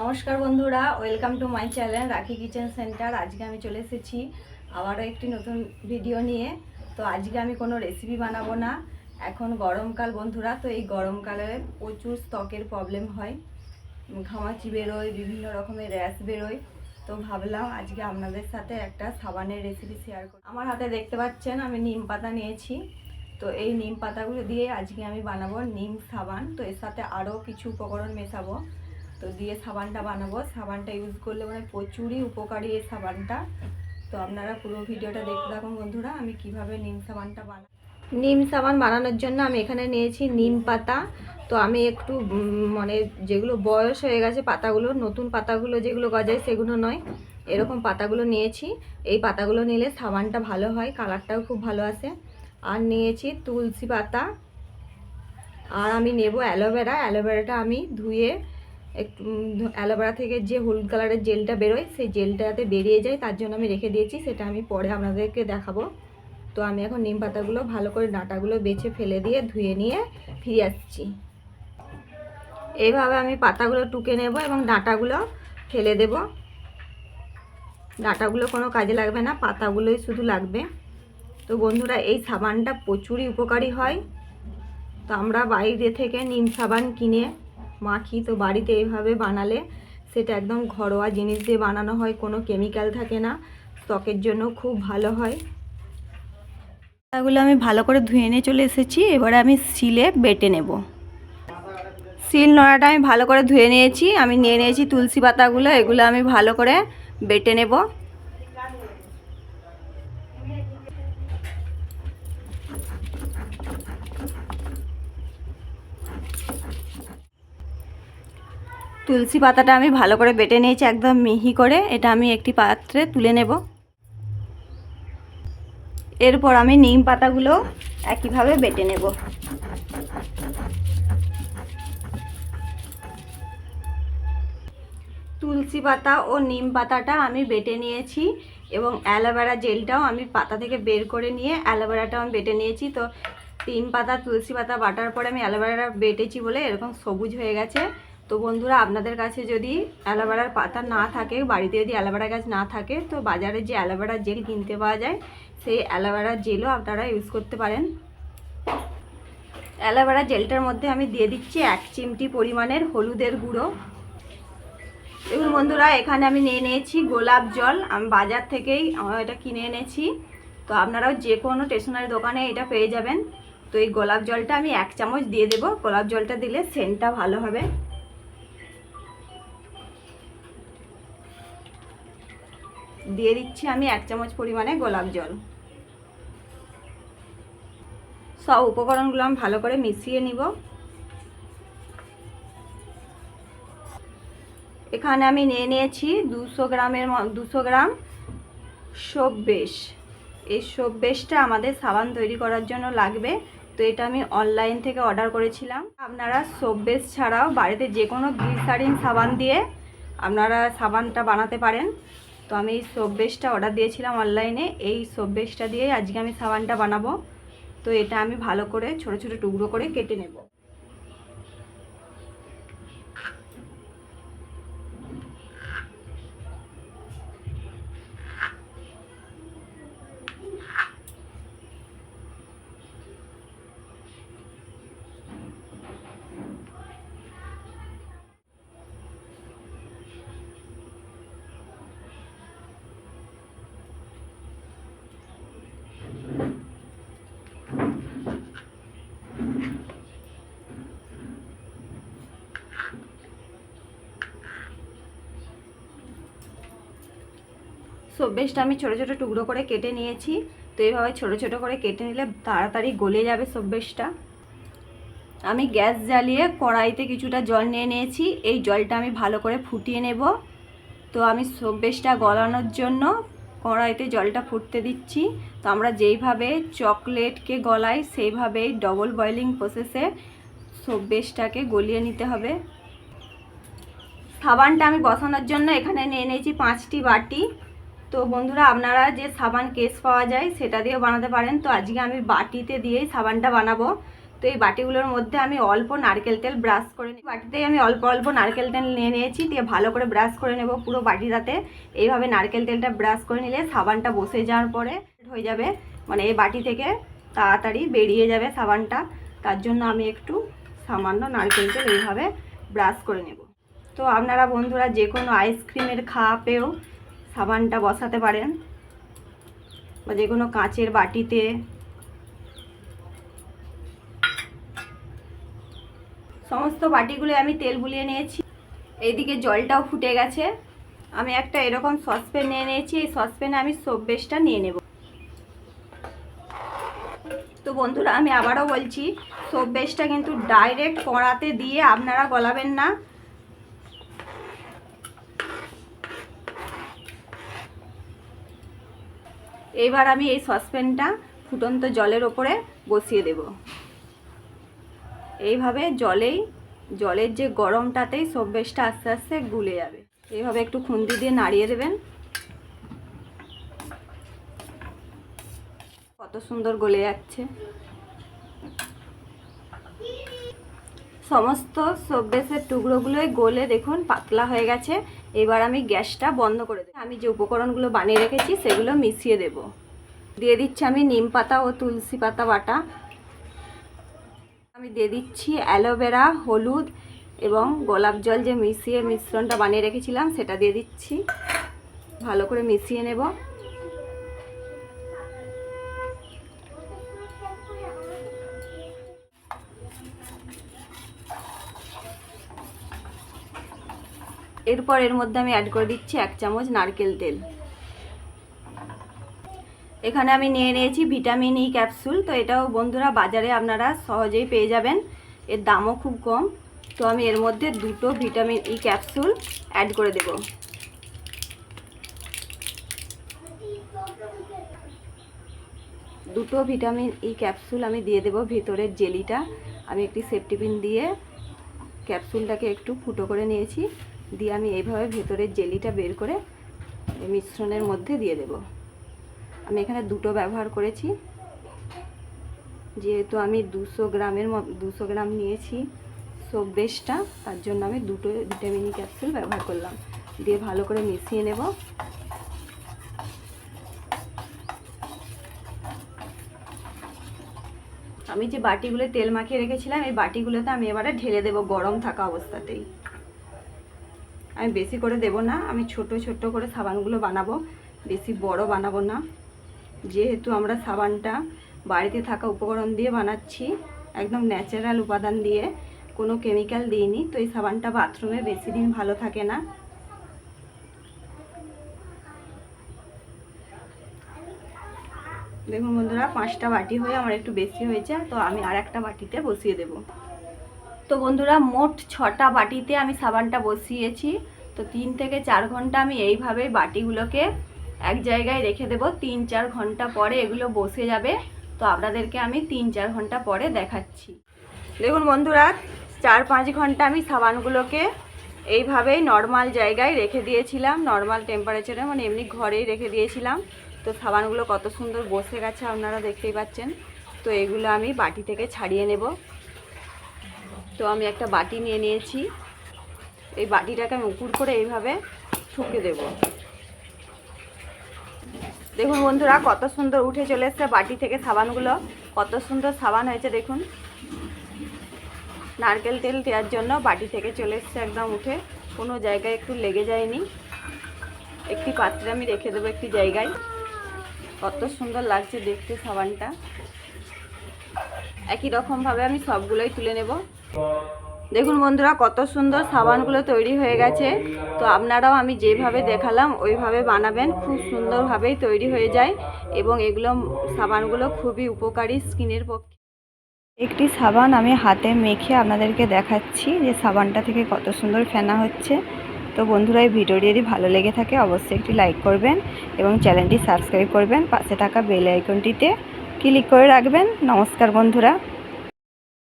নমস্কার বন্ধুরা welcome to my channel Rakhi kitchen centre আজকে আমি চলে এসেছি আবারও একটি নতুন ভিডিও নিয়ে। তো আজকে আমি কোনো রেসিপি বানাবো না। এখন গরমকাল বন্ধুরা, তো এই গরমকালে প্রচুর ত্বকের প্রবলেম হয়। ঘামাচি বেরোয়, বিভিন্ন রকমের র্যাশ বেরোয়। তো ভাবলাম আজকে আপনাদের সাথে একটা সাবানের রেসিপি শেয়ার করি। আমার হাতে দেখতে পাচ্ছেন, আমি নিম পাতা নিয়েছি। তো এই নিম পাতাগুলো দিয়ে আজকে আমি বানাবো নিম সাবান। তো এর সাথে আরও কিছু উপকরণ মেশাবো। তো দিয়ে সাবানটা বানাবো। সাবানটা ইউজ করলে মানে প্রচুরই উপকারী এই সাবানটা। তো আপনারা পুরো ভিডিওটা দেখতে থাকুন বন্ধুরা, আমি কীভাবে নিম সাবানটা বানাই নিম সাবান বানানোর জন্য আমি এখানে নিয়েছি নিম পাতা। তো আমি একটু মানে যেগুলো বয়স হয়ে গেছে, পাতাগুলো, নতুন পাতাগুলো যেগুলো গজায় সেগুলো নয়, এরকম পাতাগুলো নিয়েছি। এই পাতাগুলো নিলে সাবানটা ভালো হয়, কালারটাও খুব ভালো আসে। আর নিয়েছি তুলসী পাতা। আর আমি নেব অ্যালোভেরা। অ্যালোভেরাটা আমি ধুয়ে একটু অ্যালোভেরা থেকে যে হলুদ কালারের জেলটা বেরোয়, সেই জেলটাতে বেরিয়ে যায়, তার জন্য আমি রেখে দিয়েছি, সেটা আমি পরে আপনাদেরকে দেখাবো। তো আমি এখন নিম পাতাগুলো ভালো করে ডাঁটাগুলো বেছে ফেলে দিয়ে ধুয়ে নিয়ে ফিরে আসছি। এইভাবে আমি পাতাগুলো টুকে নেব এবং ডাঁটাগুলো ফেলে দেব। ডাঁটাগুলো কোনো কাজে লাগবে না, পাতাগুলোই শুধু লাগবে। তো বন্ধুরা, এই সাবানটা প্রচুরই উপকারী হয়। তো আমরা বাইরে থেকে নিম সাবান কিনে মাখি তো বাড়িতে এইভাবে বানালে সেটা একদম ঘরোয়া জিনিস দিয়ে বানানো হয়, কোনো কেমিক্যাল থাকে না। ত্বকের জন্য খুব ভালো হয়। পাতাগুলো আমি ভালো করে ধুয়ে নিয়ে চলে এসেছি, এবারে আমি শিলে বেটে নেব। শিল নোড়াটা আমি ভালো করে ধুয়ে নিয়েছি, আমি নিয়ে নিয়েছি তুলসী পাতাগুলো, এগুলো আমি ভালো করে বেটে নেব। তুলসী পাতাটা আমি ভালো করে বেটে নিয়েছি একদম মিহি করে। এটা আমি একটি পাত্রে তুলে নেব। এরপর আমি নিম পাতাগুলো একইভাবে বেটে নেব। তুলসী পাতা ও নিম পাতাটা আমি বেটে নিয়েছি এবং অ্যালোভেরা জেলটাও আমি পাতা থেকে বের করে নিয়ে অ্যালোভেরাটাও আমি বেটে নিয়েছি। তো তিন পাতা তুলসী পাতা বাটার পরে আমি অ্যালোভেরা বেটেছি বলে এরকম সবুজ হয়ে গেছে। তো বন্ধুরা, আপনাদের কাছে যদি অ্যালোভেরার পাতা না থাকে, বাড়িতে যদি অ্যালোভেরা গাছ না থাকে, তো বাজারে যে অ্যালোভেরা জেল কিনতে পাওয়া যায়, সেই অ্যালোভেরা জেলও আপনারা ইউজ করতে পারেন। অ্যালোভেরা জেলটার মধ্যে আমি দিয়ে দিচ্ছি এক চিমটি পরিমাণের হলুদের গুঁড়ো। দেখুন বন্ধুরা, এখানে আমি নিয়ে নিয়েছি গোলাপ জল। আমি বাজার থেকেই এটা কিনে এনেছি। তো আপনারাও যে কোনো স্টেশনারি দোকানে এটা পেয়ে যাবেন। তো এই গোলাপ জলটা আমি এক চামচ দিয়ে দেব। গোলাপ জলটা দিলে সেন্টটা ভালো হবে। দিয়ে দিচ্ছি আমি এক চামচ পরিমাণে গোলাপ জল। সব উপকরণগুলো আমি ভালো করে মিশিয়ে নিব। এখানে আমি নিয়ে নিয়েছি দুশো গ্রামের দুশো গ্রাম সব্বেশ এই সব্বেশটা আমাদের সাবান তৈরি করার জন্য লাগবে। তো এটা আমি অনলাইন থেকে অর্ডার করেছিলাম। আপনারা সব্বেশ ছাড়াও বাড়িতে যে কোনো গ্লিসারিন সাবান দিয়ে আপনারা সাবানটা বানাতে পারেন। তো আমি এই সব্বেশটা অর্ডার দিয়েছিলাম অনলাইনে এই সব্বেশটা দিয়ে আজকে আমি সাবানটা বানাবো। তো এটা আমি ভালো করে ছোট ছোট টুকরো করে কেটে নেব। সব্বেশটা আমি ছোট ছোট টুকরো করে কেটে নিয়েছি। তো এইভাবে ছোট ছোট করে কেটে নিলে তাড়াতাড়ি গলে যাবে সব্বেশটা আমি গ্যাস জ্বালিয়ে কড়াইতে কিছুটা জল নিয়ে নিয়েছি। এই জলটা আমি ভালো করে ফুটিয়ে নেব। তো আমি সব্বেশটা গলানোর জন্য কড়াইতে জলটা ফুটতে দিচ্ছি। তো আমরা যেইভাবে চকলেটকে গলাই সেইভাবেই ডবল বয়েলিং প্রসেসে সব্বেশটাকে গলিয়ে নিতে হবে। সাবানটা আমি বসানোর জন্য এখানে নিয়ে নিয়েছি পাঁচটি বাটি। তো বন্ধুরা, আপনারা যে সাবান কেস পাওয়া যায়, সেটা দিয়েও বানাতে পারেন। তো আজকে আমি বাটিতে দিয়েই সাবানটা বানাবো। তো এই বাটিগুলোর মধ্যে আমি অল্প নারকেল তেল ব্রাশ করে নিই। বাটিতেই আমি অল্প অল্প নারকেল তেল নিয়ে নিয়েছি, দিয়ে ভালো করে ব্রাশ করে নেব পুরো বাটিটাতে। এইভাবে নারকেল তেলটা ব্রাশ করে নিলে সাবানটা বসে যাওয়ার পরে হয়ে যাবে। মানে এই বাটি থেকে তাড়াতাড়ি বেরিয়ে যাবে সাবানটা। তার জন্য আমি একটু সামান্য নারকেল তেল এইভাবে ব্রাশ করে নেব। তো আপনারা বন্ধুরা, যে কোনো আইসক্রিমের খাওয়া খাপেও সাবানটা বসাতে পারেন বা যে কোনো কাঁচের বাটিতে। সমস্ত বাটিগুলো আমি তেল বুলিয়ে নিয়েছি। এইদিকে জলটাও ফুটে গেছে। আমি একটা এরকম সসপ্যান নিয়ে নিয়েছি। এই সসপ্যানে আমি সোপ বেসটা নিয়ে নেব। তো বন্ধুরা, আমি আবারও বলছি সোপ বেসটা কিন্তু ডাইরেক্ট কড়াতে দিয়ে আপনারা গলাবেন না। এবার আমি এই সসপ্যানটা ফুটন্ত জলের ওপরে বসিয়ে দেব। এইভাবে জলেই, জলের যে গরমটাতেই সব্বেশটা আস্তে আস্তে গুলে যাবে। এইভাবে একটু খুন্তি দিয়ে নাড়িয়ে দেবেন। কত সুন্দর গলে যাচ্ছে। সমস্ত সব্বেসের টুকরোগুলোই গলে দেখুন, পাতলা হয়ে গেছে। এবার আমি গ্যাসটা বন্ধ করে দেবো। আমি যে উপকরণগুলো বানিয়ে রেখেছি, সেগুলো মিশিয়ে দেব। দিয়ে দিচ্ছি আমি নিম পাতা ও তুলসী পাতা বাটা। আমি দিয়ে দিচ্ছি অ্যালোভেরা, হলুদ এবং গোলাপ জল যে মিশিয়ে মিশ্রণটা বানিয়ে রেখেছিলাম, সেটা দিয়ে দিচ্ছি। ভালো করে মিশিয়ে নেব। এরপর এর মধ্যে আমি অ্যাড করে দিচ্ছি এক চামচ নারকেল তেল। এখানে আমি নিয়ে নিয়েছি ভিটামিন ই ক্যাপসুল তো এটাও বন্ধুরা বাজারে আপনারা সহজেই পেয়ে যাবেন। এর দামও খুব কম, তো আমি এর মধ্যে দুটো ভিটামিন ই ক্যাপসুল অ্যাড করে দেব। দুটো ভিটামিন ই ক্যাপসুল আমি দিয়ে দেব ভিতরের জেলিটা। আমি একটি সেফটিপিন দিয়ে ক্যাপসুলটাকে একটু ফুটো করে নিয়েছি। দিয়ে আমি এইভাবে ভেতরের জেলিটা বের করে মিশ্রণের মধ্যে দিয়ে দেব। আমি এখানে দুটো ব্যবহার করেছি। যেহেতু আমি দুশো গ্রামের দুশো গ্রাম নিয়েছি সোপ বেসটা তার জন্য আমি দুটো ভিটামিন ক্যাপসুল ব্যবহার করলাম। দিয়ে ভালো করে মিশিয়ে নেব। আমি যে বাটিগুলো তেল মাখিয়ে রেখেছিলাম, এই বাটিগুলোতে আমি এবারে ঢেলে দেব গরম থাকা অবস্থাতেই। আমি বেশি করে দেব না, আমি ছোট ছোট করে সাবানগুলো বানাবো, বেশি বড় বানাবো না। যেহেতু আমরা সাবানটা বাড়িতে থাকা উপকরণ দিয়ে বানাচ্ছি, একদম ন্যাচারাল উপাদান দিয়ে, কোনো কেমিক্যাল দিইনি, তো এই সাবানটা বাথরুমে বেশি দিন ভালো থাকে না। দেখুন বন্ধুরা, পাঁচটা বাটি হয়ে আমার একটু বেশি হয়েছে, তো আমি আর একটা বাটিতে বসিয়ে দেব। তো বন্ধুরা, মোট ছটা বাটিতে আমি সাবানটা বসিয়েছি। তো তিন থেকে চার ঘণ্টা আমি এইভাবে বাটিগুলোকে এক জায়গায় রেখে দেব। তিন চার ঘণ্টা পরে এগুলো বসে যাবে। তো আপনাদেরকে আমি তিন চার ঘণ্টা পরে দেখাচ্ছি। দেখুন বন্ধুরা, চার পাঁচ ঘণ্টা আমি সাবানগুলোকে এইভাবেই নর্মাল জায়গায় রেখে দিয়েছিলাম। নর্মাল টেম্পারেচারে মানে এমনি ঘরেই রেখে দিয়েছিলাম। তো সাবানগুলো কত সুন্দর বসে গেছে আপনারা দেখতেই পাচ্ছেন। তো এগুলো আমি বাটি থেকে ছাড়িয়ে নেব। তো আমি একটা বাটি নিয়ে নিয়েছি। এই বাটিটাকে আমি উপুর করে এইভাবে ঠুকে দেব। দেখুন বন্ধুরা, কত সুন্দর উঠে চলে এসছে বাটি থেকে সাবানগুলো। কত সুন্দর সাবান হয়েছে, দেখুন। নারকেল তেল দেওয়ার জন্য বাটি থেকে চলে এসছে একদম উঠে। কোনো জায়গায় একটু লেগে যায়নি। একটি পাত্রে আমি রেখে দেবো একটি জায়গায়। কত সুন্দর লাগছে দেখতে সাবানটা। একই রকমভাবে আমি সবগুলোই তুলে নেব। দেখুন বন্ধুরা, কত সুন্দর সাবানগুলো তৈরি হয়ে গেছে। তো আপনারাও আমি যেভাবে দেখালাম, ওইভাবে বানাবেন। খুব সুন্দরভাবেই তৈরি হয়ে যায় এবং এগুলো সাবানগুলো খুবই উপকারী স্কিনের পক্ষে। একটি সাবান আমি হাতে মেখে আপনাদেরকে দেখাচ্ছি যে সাবানটা থেকে কত সুন্দর ফেনা হচ্ছে। তো বন্ধুরা, এই ভিডিওটি যদি ভালো লেগে থাকে, অবশ্যই একটি লাইক করবেন এবং চ্যানেলটি সাবস্ক্রাইব করবেন। পাশে থাকা বেল আইকনটিতে ক্লিক করে রাখবেন। নমস্কার বন্ধুরা।